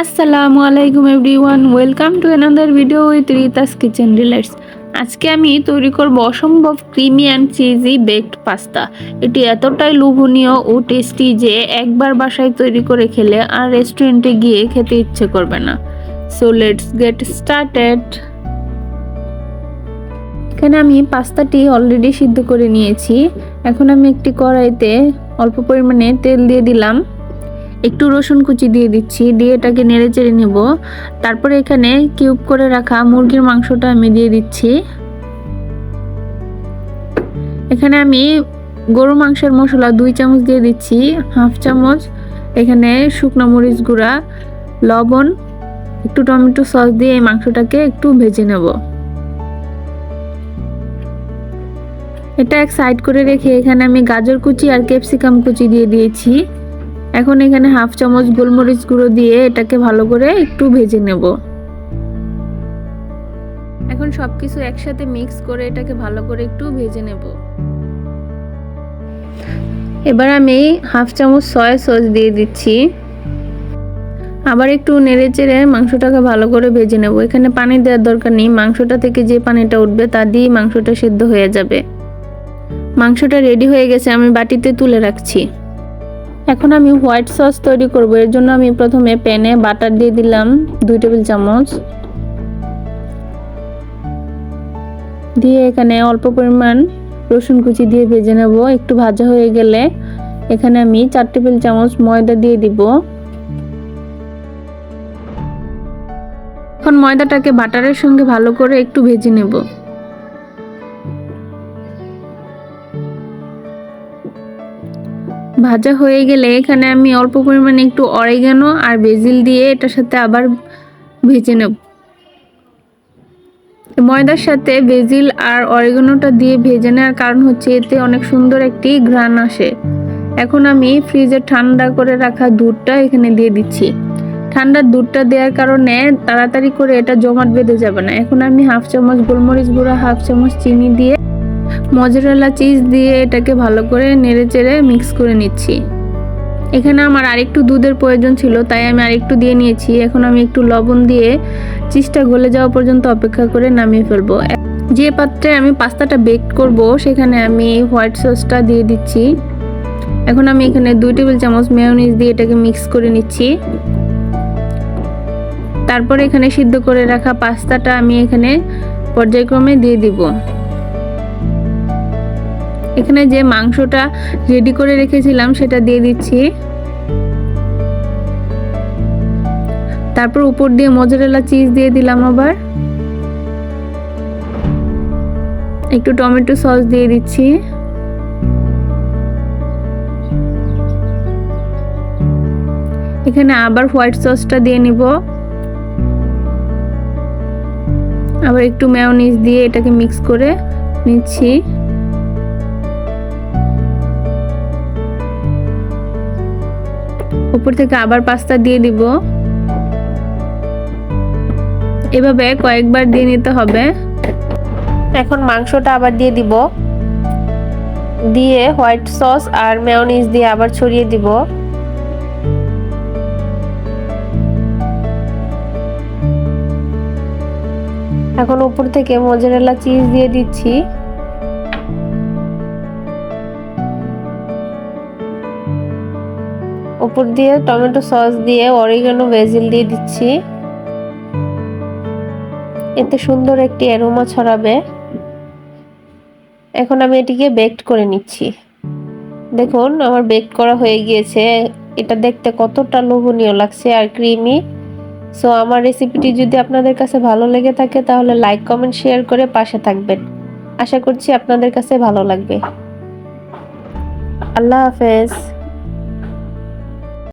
আসসালামু আলাইকুম everyone, welcome to another video with Rita's kitchen relates আজকে আমি তৈরি করব অসম্ভব creamy and cheesy baked pasta এটি এতটাই লোভনীয় ও টেস্টি যে একবার বাসায় তৈরি করে খেলে আর রেস্টুরেন্টে গিয়ে খেতে ইচ্ছে করবে না। সো লেটস গেট স্টার্টেড এখানে আমি পাস্তাটি অলরেডি সিদ্ধ করে নিয়েছি। এখন আমি একটি কড়াইতে অল্প পরিমাণে তেল দিয়ে দিলাম। একটু রসুন কুচি দিয়ে দিচ্ছি, দিয়ে এটাকে নেড়ে চেড়ে নেব। তারপরে এখানে কিউব করে রাখা মুরগির মাংসটা আমি দিয়ে দিচ্ছি। এখানে আমি গরু মাংসের মশলা দুই চামচ দিয়ে দিচ্ছি, হাফ চামচ। এখানে শুকনো মরিচ গুঁড়া, লবণ, একটু টমেটো সস দিয়ে এই মাংসটাকে একটু ভেজে নেব। এটা এক সাইড করে রেখে এখানে আমি গাজর কুচি আর ক্যাপসিকাম কুচি দিয়ে দিয়েছি। এখন এখানে হাফ চামচ গোলমরিচ গুঁড়ো দিয়ে এটাকে ভালো করে একটু ভেজে নেব। এখন সব কিছু একসাথে মিক্স করে এটাকে ভালো করে একটু ভেজে নেব। এবার আমি হাফ চামচ সয়া সস দিয়ে দিচ্ছি। আবার একটু নেড়ে চেড়ে মাংসটাকে ভালো করে ভেজে নেব। এখানে পানি দেওয়ার দরকার নেই। মাংসটা থেকে যে পানিটা উঠবে তা দিয়েই মাংসটা সেদ্ধ হয়ে যাবে। মাংসটা রেডি হয়ে গেছে, আমি বাটিতে তুলে রাখছি। এখন আমি হোয়াইট সস তৈরি করব। এর জন্য আমি প্রথমে প্যানে বাটার দিয়ে দিলাম দুই টেবিল চামচ। দিয়ে এখানে অল্প পরিমাণ রসুন কুচি দিয়ে ভেজে নেব। একটু ভাজা হয়ে গেলে এখানে আমি চার টেবিল চামচ ময়দা দিয়ে দিব। এখন ময়দাটাকে বাটারের সঙ্গে ভালো করে একটু ভেজে নেব। ভাজা হয়ে গেলে এখানে আমি অল্প পরিমাণে একটু অরেগানো আর বেজিল দিয়ে এটার সাথে আবার ভেজে নেব। ময়দার সাথে বেজিল আর অরেগানোটা দিয়ে ভেজে নেওয়ার কারণ হচ্ছে এতে অনেক সুন্দর একটি ঘ্রাণ আসে। এখন আমি ফ্রিজে ঠান্ডা করে রাখা দুধটা এখানে দিয়ে দিচ্ছি। ঠান্ডার দুধটা দেওয়ার কারণে তাড়াতাড়ি করে এটা জমাট বেঁধে যাবে না। এখন আমি হাফ চামচ গোলমরিচ গুঁড়া, হাফ চামচ চিনি দিয়ে মজরেলা চিজ দিয়ে এটাকে ভালো করে নেড়ে চেড়ে মিক্স করে নিচ্ছি। এখানে আমার আরেকটু দুধের প্রয়োজন ছিল, তাই আমি আরেকটু দিয়ে নিয়েছি। এখন আমি একটু লবণ দিয়ে চিজটা গলে যাওয়া পর্যন্ত অপেক্ষা করে নামিয়ে ফেলব। যে পাত্রে আমি পাস্তাটা বেক করব, সেখানে আমি হোয়াইট সসটা দিয়ে দিচ্ছি। এখন আমি এখানে দুই টেবিল চামচ মেয়নিজ দিয়ে এটাকে মিক্স করে নিচ্ছি। তারপর এখানে সিদ্ধ করে রাখা পাস্তাটা আমি এখানে পর্যায়ক্রমে দিয়ে দিব। এখানে যে মাংসটা রেডি করে রেখেছিলাম, সেটা দিয়ে দিচ্ছি। তারপর উপর দিয়ে মজরেলা চিজ দিয়ে দিলাম আবার। একটু টমেটো সস দিয়ে দিচ্ছি। এখানে আবার হোয়াইট সসটা দিয়ে নিব। আবার একটু ম্যায়োনিজ দিয়ে এটাকে মিক্স করে নিচ্ছি। উপর থেকে আবার পাস্তা দিয়ে দিব। এভাবে কয়েকবার দিয়ে নিতে হবে। এখন মাংসটা আবার দিয়ে দিব। দিয়ে হোয়াইট সস আর মেয়নিজ দিয়ে আবার ছড়িয়ে দিব। এখন উপর থেকে মোজারেলা চিজ দিয়ে দিচ্ছি। উপর দিয়ে টমেটো সস দিয়ে অরিগানো ভেজিল দিয়ে দিচ্ছি। এতে সুন্দর একটি অ্যারোমা ছড়াবে। এখন আমি এটিকে বেকড করে নিচ্ছি। দেখুন, আমার বেক করা হয়ে গিয়েছে। এটা দেখতে কতটা লোভনীয় লাগছে আর ক্রিমি সো আমার রেসিপিটি যদি আপনাদের কাছে ভালো লেগে থাকে, তাহলে লাইক কমেন্ট শেয়ার করে পাশে থাকবেন। আশা করছি আপনাদের কাছে ভালো লাগবে। আল্লাহ হাফেজ।